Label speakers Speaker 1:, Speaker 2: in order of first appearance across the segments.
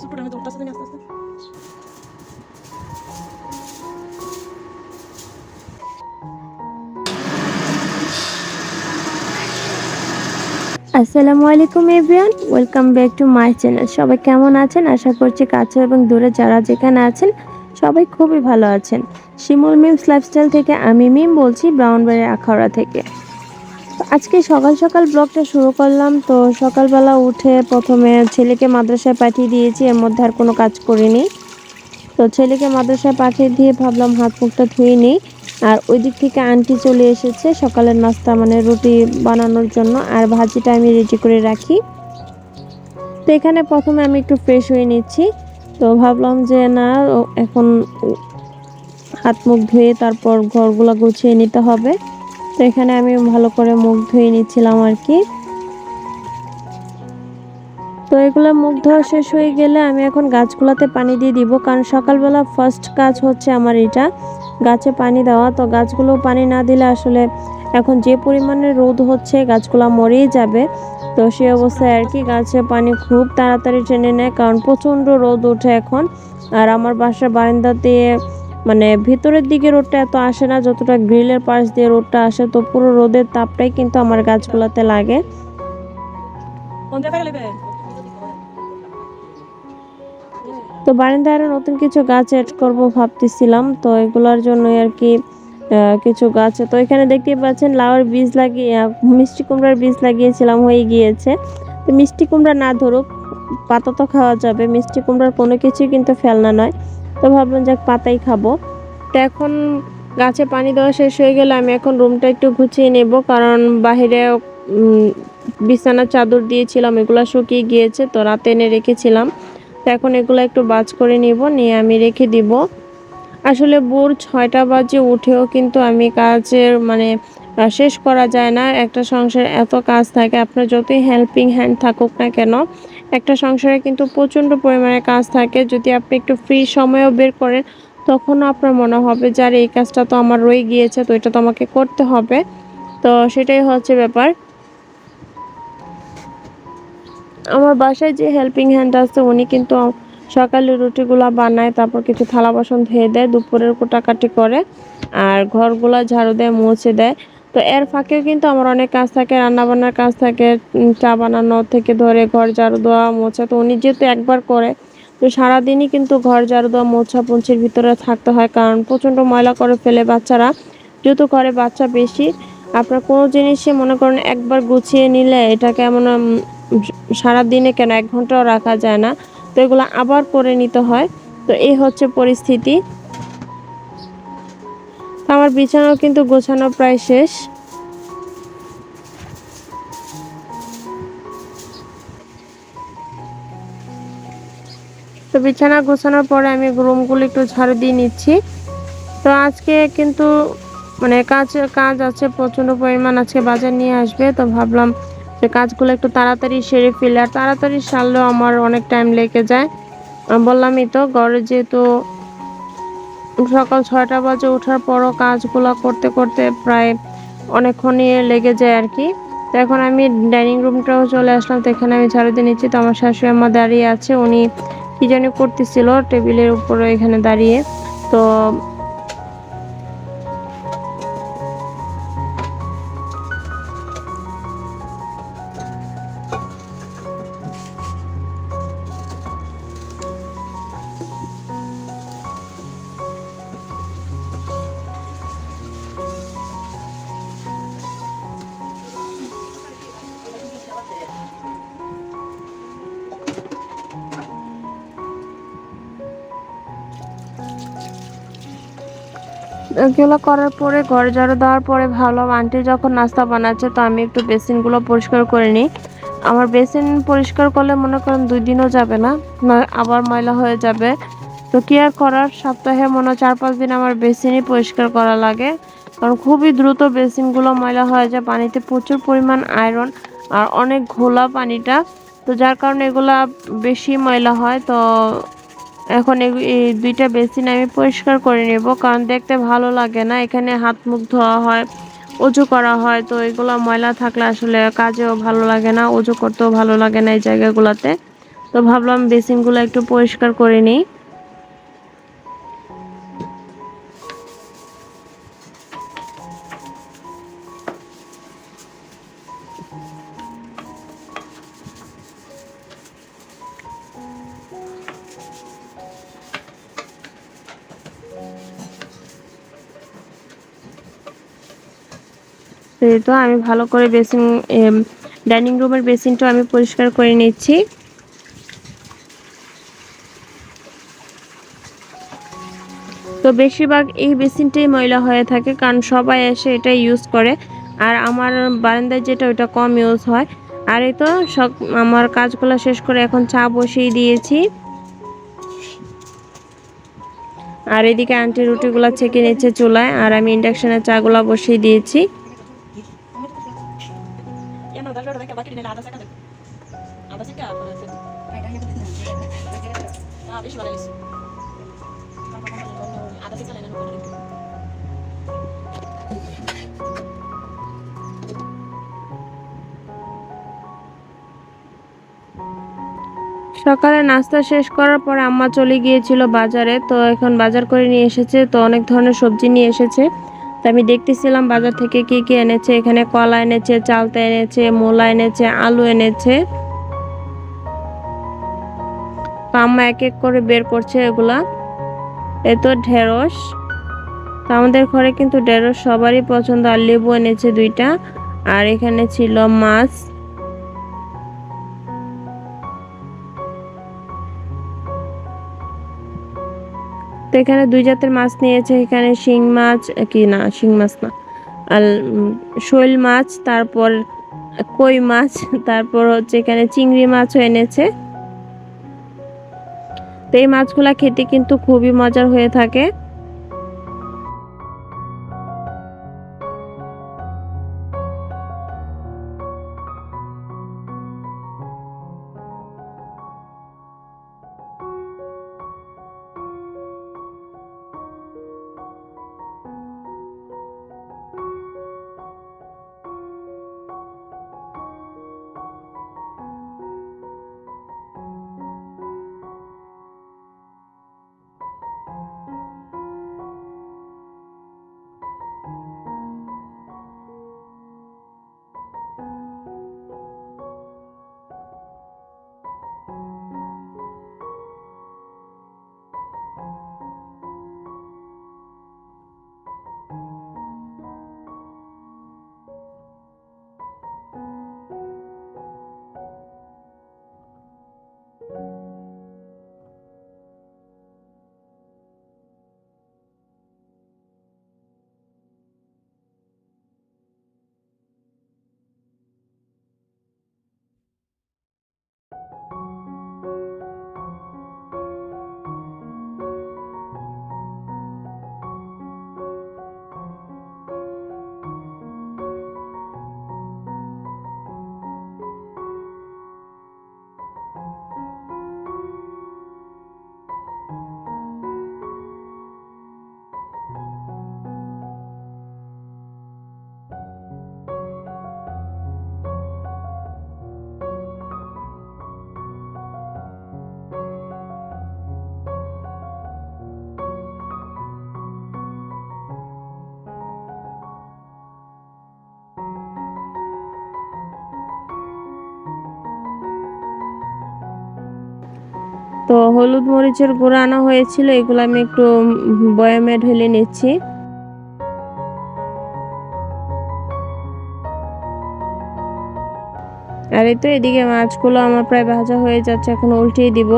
Speaker 1: ছোটটা আমি আস্তে আস্তে
Speaker 2: আসসালামু আলাইকুম everyone welcome back to my channel সবাই কেমন আছেন? আশা করছি কাছে এবং দূরে যারা যেখানে আছেন, সবাই খুবই ভালো আছেন। শিমুল মিমস লাইফস্টাইল থেকে আমি মিম বলছি ব্রাউনবাড়ির আখাউড়া থেকে। আজকে সকাল সকাল ব্লগটা শুরু করলাম তো সকালবেলা উঠে প্রথমে ছেলেকে মাদ্রাসায় পাঠিয়ে দিয়েছি, এর মধ্যে আর কোনো কাজ করিনি। তো ছেলেকে মাদ্রাসায় পাঠিয়ে দিয়ে ভাবলাম হাত মুখটা ধুয়ে নিই। আর ওই দিক থেকে আন্টি চলে এসেছে সকালের নাস্তা মানে রুটি বানানোর জন্য, আর ভাজিটা আমি রেডি করে রাখি। তো এখানে প্রথমে আমি একটু ফ্রেশ হয়ে নিচ্ছি। তো ভাবলাম যে না, এখন হাত মুখ ধুয়ে তারপর ঘরগুলো গুছিয়ে নিতে হবে। তো এখানে আমি ভালো করে মুখ ধুয়ে নিচ্ছিলাম আর কি। তো এগুলো মুখ ধোয়া শেষ হয়ে গেলে আমি এখন গাছগুলোতে পানি দিয়ে দিব, কারণ সকালবেলা ফার্স্ট কাজ হচ্ছে আমার এটা, গাছে পানি দেওয়া। তো গাছগুলো পানি না দিলে আসলে এখন যে পরিমাণে রোদ হচ্ছে গাছগুলো মরেই যাবে। তো সেই অবস্থায় আর কি গাছে পানি খুব তাড়াতাড়ি টেনে নেয়, কারণ প্রচণ্ড রোদ ওঠে এখন। আর আমার বাসার বারান্দা দিয়ে মানে ভিতরের দিকে রোদটা এত আসে না যতটা গ্রিলের পাশ দিয়ে রোদটা আসে তো পুরো রোদের তাপটাই কিন্তু আমার গাছগুলোতে লাগে। তো বারান্দায় আরও নতুন কিছু গাছ অ্যাড করব ভাবতেছিলাম তো এগুলোর জন্য আর কি কিছু গাছ। তো এখানে দেখতেই পাচ্ছেন লাউয়ের বীজ লাগিয়ে মিষ্টি কুমড়ার বীজ লাগিয়েছিলাম হয়ে গিয়েছে। তো মিষ্টি কুমড়া না ধরুক পাতা তো খাওয়া যাবে মিষ্টি কুমড়ার কোনো কিছুই কিন্তু ফেলনা নয়। তো ভাবলাম যাক পাতাই খাব। তো এখন গাছে পানি দেওয়া শেষ হয়ে গেলে আমি এখন রুমটা একটু গুছিয়ে নেব, কারণ বাহিরে বিছানার চাদর দিয়েছিলাম, এগুলো শুকিয়ে গিয়েছে তো রাতে এনে রেখেছিলাম। তো এখন এগুলো একটু বাজ করে নিব, নিয়ে আমি রেখে দিব। আসলে ভোর ছয়টা বাজে উঠেও কিন্তু আমি কাজের মানে শেষ করা যায় না। একটা সংসারে এত কাজ থাকে, আপনার যতই হেল্পিং হ্যান্ড থাকুক না কেন একটা সংসারে কিন্তু প্রচণ্ড পরিমাণে কাজ থাকে। যদি আপনি একটু ফ্রি সময়ও বের করেন, তখনও আপনার মনে হবে যে, আর, এই কাজটা তো আমার রয়ে গিয়েছে, তো এটা তো আমাকে করতে হবে। তো সেটাই হচ্ছে ব্যাপার। আমার বাসায় যে হেল্পিং হ্যান্ড আছে, উনি কিন্তু সকালে রুটিগুলা বানায়, তারপর কিছু থালা বাসন ধুয়ে দেয়, দুপুরের কোটাকাটি করে, আর ঘরগুলা ঝাড়ু দেয়, মুছে দেয়। তো এর ফাঁকেও কিন্তু আমার অনেক কাজ থাকে রান্না বান্নার কাজ থাকে চা বানানো থেকে ধরে ঘর ঝাড়ু দেওয়া মোছা তো উনি যেহেতু একবার করে তো সারাদিনই কিন্তু ঘর ঝাড়ু দেওয়া মোছা পুঞ্চির ভিতরে থাকতে হয় কারণ প্রচণ্ড ময়লা করে ফেলে বাচ্চারা। যেহেতু ঘরে বাচ্চা বেশি আপনার কোনো জিনিসই মনে করেন একবার গুছিয়ে নিলে এটা কেমন উম, সারা দিনে কেন এক ঘন্টাও রাখা যায় না তো এগুলো আবার করে নিতে হয়। তো এই হচ্ছে পরিস্থিতি। আমার বিছানাও কিন্তু গোছানো প্রায় শেষ। তো বিছানা গোছানোর পরে আমি রুমগুলো একটু ঝাড়ু দিয়ে নিচ্ছি। তো আজকে কিন্তু মানে কাজ কাজ আছে, প্রচণ্ড পরিমাণ আজকে বাজার নিয়ে আসবে। তো ভাবলাম যে কাজগুলো একটু তাড়াতাড়ি সেরে ফেলে। আর তাড়াতাড়ি সারলেও আমার অনেক টাইম লেগে যায়। বললামই তো, ঘরে যেহেতু সকাল ছয়টা বাজে ওঠার পরও কাজগুলো করতে করতে প্রায় অনেকক্ষণই লেগে যায় আর কি। তো এখন আমি ডাইনিং রুমটাও চলে আসলাম, তো এখানে আমি ঝাড়ু দিয়ে নিচ্ছি। তো আমার শাশুড়ি আমার দাঁড়িয়ে আছে, উনি কি জানি করতেছিল টেবিলের উপরে এখানে দাঁড়িয়ে। তো এগুলো করার পরে, ঘর ঝাড়ু দেওয়ার পরে ভাবলাম, আন্টি যখন নাস্তা বানাচ্ছে, তো আমি একটু বেসিনগুলো পরিষ্কার করে নিই। আমার বেসিন পরিষ্কার করলে মনে করেন দুই দিনও যাবে না আবার ময়লা হয়ে যাবে। তো কি আর করার? সপ্তাহে মনে হয় চার পাঁচ দিন আমার বেসিনই পরিষ্কার করা লাগে। কারণ খুবই দ্রুত বেসিনগুলো ময়লা হয়ে যায়, পানিতে প্রচুর পরিমাণ আয়রন আর অনেক ঘোলা পানিটা। তো যার কারণে এগুলা বেশি ময়লা হয়, তো এখন এই দুইটা বেসিন আমি পরিষ্কার করে নেব, কারণ দেখতে ভালো লাগে না। এখানে হাত মুখ ধোয়া হয় উঁচু করা হয়, তো এগুলো ময়লা থাকলে আসলে কাজেও ভালো লাগে না উঁচু করতেও ভালো লাগে না এই জায়গাগুলোতে। তো ভাবলাম বেসিনগুলো একটু পরিষ্কার করে নিই। এই তো আমি ভালো করে বেসিন ডাইনিং রুমের বেসিনটা আমি পরিষ্কার করে নিচ্ছি। তো বেশিরভাগ এই বেসিনটাই ময়লা হয়ে থাকে, কারণ সবাই এসে এটা ইউজ করে। আর আমার বারান্দায় যেটা ওটা কম ইউজ হয়। আর এই তো সব, আমার কাজগুলো শেষ করে এখন চা বসিয়ে দিয়েছি। আর এদিকে আন্টি রুটিগুলো ছেঁকে নিচ্ছে চুলায়, আর আমি ইন্ডাকশনে চাগুলো বসিয়ে দিয়েছি।
Speaker 1: বেশি ভালো
Speaker 2: সকালে নাস্তা শেষ করার পর আম্মা চলে গিয়েছিল বাজারে তো এখন বাজার করে নিয়ে এসেছে তো অনেক ধরনের সবজি নিয়ে এসেছে। তো আমি দেখতেছিলাম বাজার থেকে কি কি এনেছে, এখানে কলা এনেছে, চালতা এনেছে, মূলা এনেছে, আলু এনেছে। তো আম্মা এক এক করে বের করছে এগুলা। এ তো ঢেঁড়স। তো আমাদের ঘরে কিন্তু ঢেঁড়স সবারই পছন্দ, আর লেবু এনেছে দুইটা। আর এখানে ছিল মাছ। তো এখানে দুই জাতের মাছ নিয়েছে, এখানে শিং মাছ কি না, শিং মাছ না, আর শৈল মাছ, তারপর কই মাছ, তারপর হচ্ছে এখানে চিংড়ি মাছও এনেছে। তো এই মাছগুলা খেতে কিন্তু খুবই মজার হয়ে থাকে। তো হলুদ মরিচের গুঁড়ো আনা হয়েছিল, এগুলো আমি একটু বয়ামে ঢেলে নিচ্ছি। আর এই তো এদিকে মাছগুলো আমার প্রায় ভাজা হয়ে যাচ্ছে, এখন উল্টিয়ে দিব।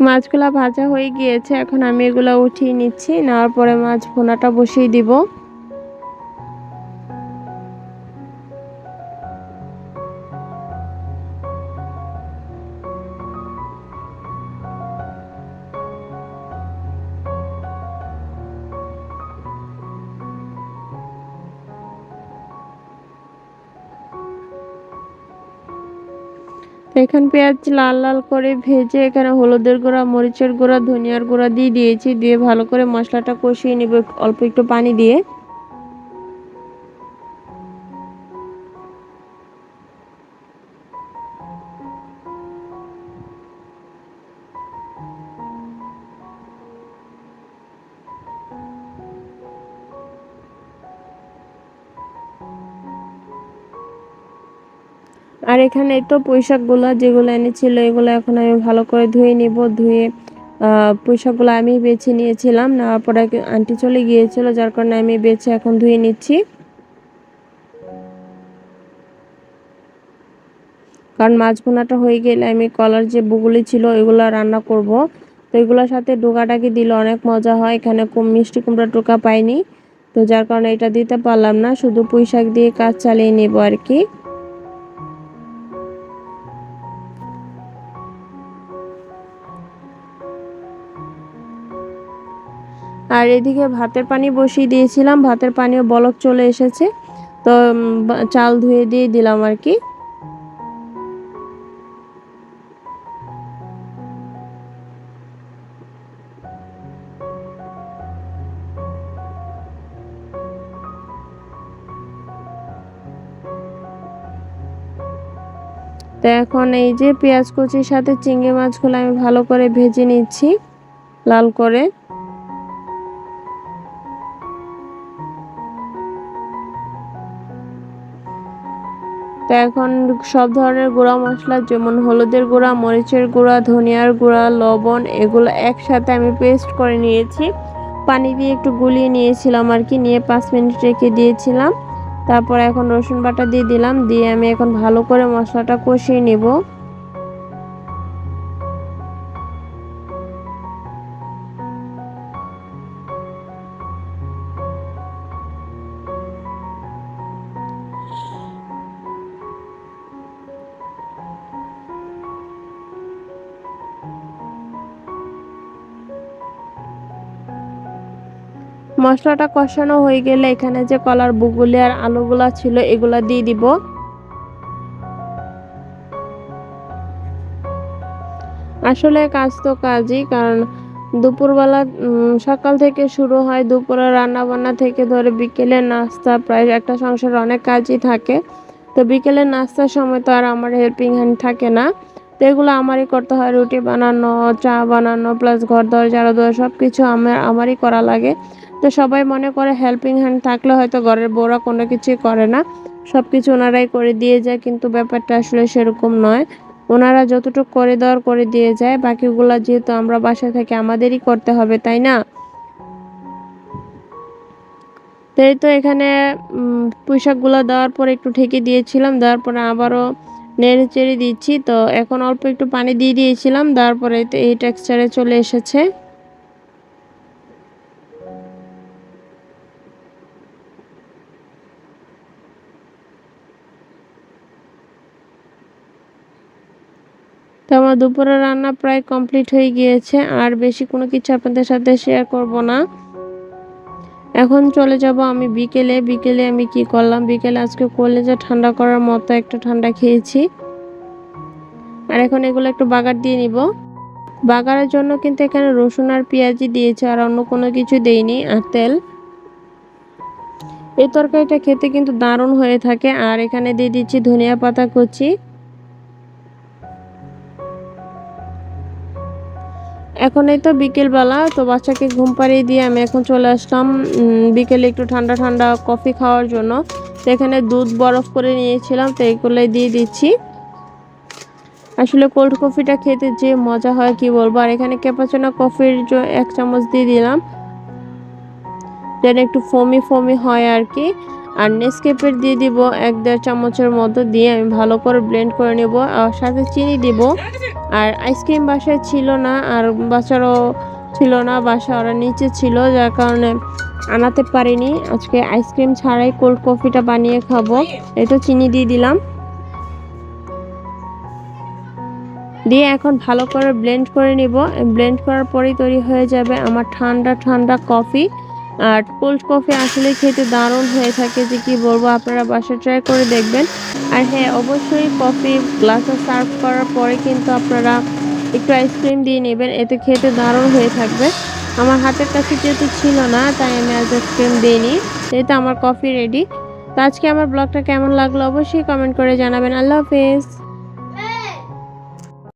Speaker 2: মাছগুলা ভাজা হয়ে গিয়েছে, এখন আমি এগুলো উঠিয়ে নিচ্ছি, নেওয়ার পরে মাছ ভুনাটা বসিয়ে দিব। এখানে পেঁয়াজ লাল লাল করে ভেজে এখানে হলুদের গুঁড়া, মরিচের গুঁড়া, ধনিয়ার গুঁড়া দিয়ে দিয়েছি। দিয়ে ভালো করে মশলাটা কষিয়ে নেব, অল্প একটু পানি দিয়ে। আর এখানে তো পুঁইশাকগুলো যেগুলো এনেছিল এগুলো এখন আমি ভালো করে ধুয়ে নিব। ধুয়ে আহ, পুঁইশাকগুলো আমি বেছে নিয়েছিলাম নেওয়ার পরে আন্টি চলে গিয়েছিল যার কারণে আমি বেছে এখন ধুয়ে নিচ্ছি। কারণ মাছ ভুনাটা হয়ে গেলে আমি কলার যে বুগুলি ছিল ওইগুলো রান্না করব। তো এগুলোর সাথে ডোকাটাকে দিলে অনেক মজা হয় এখানে মিষ্টি কুমড়া টোকা পাইনি। তো যার কারণে এটা দিতে পারলাম না শুধু পুঁই শাক দিয়ে কাজ চালিয়ে নেব আর কি। আর এদিকে ভাতের পানি বসিয়ে দিয়েছিলাম, ভাতের পানিও বলক চলে এসেছে। তো চাল ধুয়ে দিয়ে দিলাম আর কি। তো এখন এই যে পেঁয়াজ কুচির সাথে চিংড়ি মাছগুলো আমি ভালো করে ভেজে নিচ্ছি, লাল করে। তো এখন সব ধরনের গুঁড়া মশলা, যেমন হলুদের গুঁড়া, মরিচের গুঁড়া, ধনিয়ার গুঁড়া, লবণ, এগুলো একসাথে আমি পেস্ট করে নিয়েছি। পানি দিয়ে একটু গুলিয়ে নিয়েছিলাম আর কি, নিয়ে পাঁচ মিনিট রেখে দিয়েছিলাম। তারপর এখন রসুন বাটা দিয়ে দিলাম, দিয়ে আমি এখন ভালো করে মশলাটা কষিয়ে নেব। মশলাটা কষানো হয়ে গেলে এখানে যে কলার বুগুলি আর আলুগুলা ছিল, এগুলা দিয়ে দিব। আসলে কাজ তো কাজই, কারণ দুপুরবেলা সকাল থেকে শুরু হয়, দুপুরে রান্না বান্না থেকে ধরে বিকেলে নাস্তা, প্রায় একটা সংসারে অনেক কাজই থাকে। তো বিকেলে নাস্তার সময় তো আর আমার হেল্পিং হ্যান্ড থাকে না। তো এগুলো আমারই করতে হয়, রুটি বানানো, চা বানানো প্লাস ঘর দর ঝাড়ু দেওয়া সব কিছু আমার, আমারই করা লাগে। তো সবাই মনে করে হেল্পিং হ্যান্ড থাকলে হয়তো ঘরের বউরা কোনো কিছুই করে না। সব কিছু ওনারাই করে দিয়ে যায় কিন্তু ব্যাপারটা আসলে সেরকম নয়। ওনারা যতটুকু করে দেওয়ার করে দিয়ে যায় বাকিগুলা যেহেতু আমরা বাসায় থাকি আমাদেরই করতে হবে তাই না? তো এই তো এখানে উম, পুঁইশাকগুলো দেওয়ার পর একটু ঠেকে দিয়েছিলাম দেওয়ার পরে আবারও নেড়ে চেড়ে দিচ্ছি। তো এখন অল্প একটু পানি দিয়ে দিয়েছিলাম দেওয়ার পরে এই টেক্সচারে চলে এসেছে। তো আমার দুপুরের রান্না প্রায় কমপ্লিট হয়ে গিয়েছে, আর বেশি কোনো কিছু আপনাদের সাথে শেয়ার করব না। এখন চলে যাব আমি বিকেলে। বিকেলে আমি কি করলাম? বিকেলে আজকে কলেজে ঠান্ডা করার মতো একটা ঠান্ডা খেয়েছি। আর এখন এগুলো একটু বাগার দিয়ে নিব। বাগারের জন্য কিন্তু এখানে রসুন আর পেঁয়াজি দিয়েছে, আর অন্য কোনো কিছু দেইনি, আর তেল। এই তরকারিটা খেতে কিন্তু দারুণ হয়ে থাকে। আর এখানে দিয়ে দিচ্ছি ধনিয়া পাতা কুচি। এখন এই তো বিকেলবেলা, তো বাচ্চাকে ঘুম পাড়িয়ে দিয়ে আমি এখন চলে আসলাম বিকেলে একটু ঠান্ডা ঠান্ডা কফি খাওয়ার জন্য। তো এখানে দুধ বরফ করে নিয়েছিলাম, তো এইগুলোই দিয়ে দিচ্ছি। আসলে কোল্ড কফিটা খেতে যে মজা হয়, কি বলব? আর এখানে ক্যাপাচিনো কফির এক চামচ দিয়ে দিলাম। যেন একটু ফমি ফমি হয় আর কি। আর নেসকেপের দিয়ে দিব এক দেড় চামচের মতো দিয়ে আমি ভালো করে ব্লেন্ড করে নেব। আর সাথে চিনি দিব। আর আইসক্রিম বাসায় ছিল না, আর বাচ্চারও ছিল না, বাসা ওরা নিচে ছিল, যার কারণে আনাতে পারিনি। আজকে আইসক্রিম ছাড়াই কোল্ড কফিটা বানিয়ে খাব। এটা চিনি দিয়ে দিলাম। দিয়ে এখন ভালো করে ব্লেন্ড করে নিব। ব্লেন্ড করার পরেই তৈরি হয়ে যাবে আমার ঠান্ডা ঠান্ডা কফি আর কোল্ড কফি আসলে খেতে দারুণ হয়ে থাকে যে কি বলব, আপনারা বাসায় ট্রাই করে দেখবেন। আর হ্যাঁ অবশ্যই কফি গ্লাসে সার্ভ করার পরে কিন্তু আপনারা একটু আইসক্রিম দিয়ে নেবেন, এতে খেতে দারুণ হয়ে থাকবে। আমার হাতের কাছে যেহেতু ছিল না, তাই আমি আজ আইসক্রিম দিইনি এই তো আমার কফি রেডি তো আজকে আমার ব্লগটা কেমন লাগল অবশ্যই কমেন্ট করে জানাবেন। আল্লাহ হাফেজ।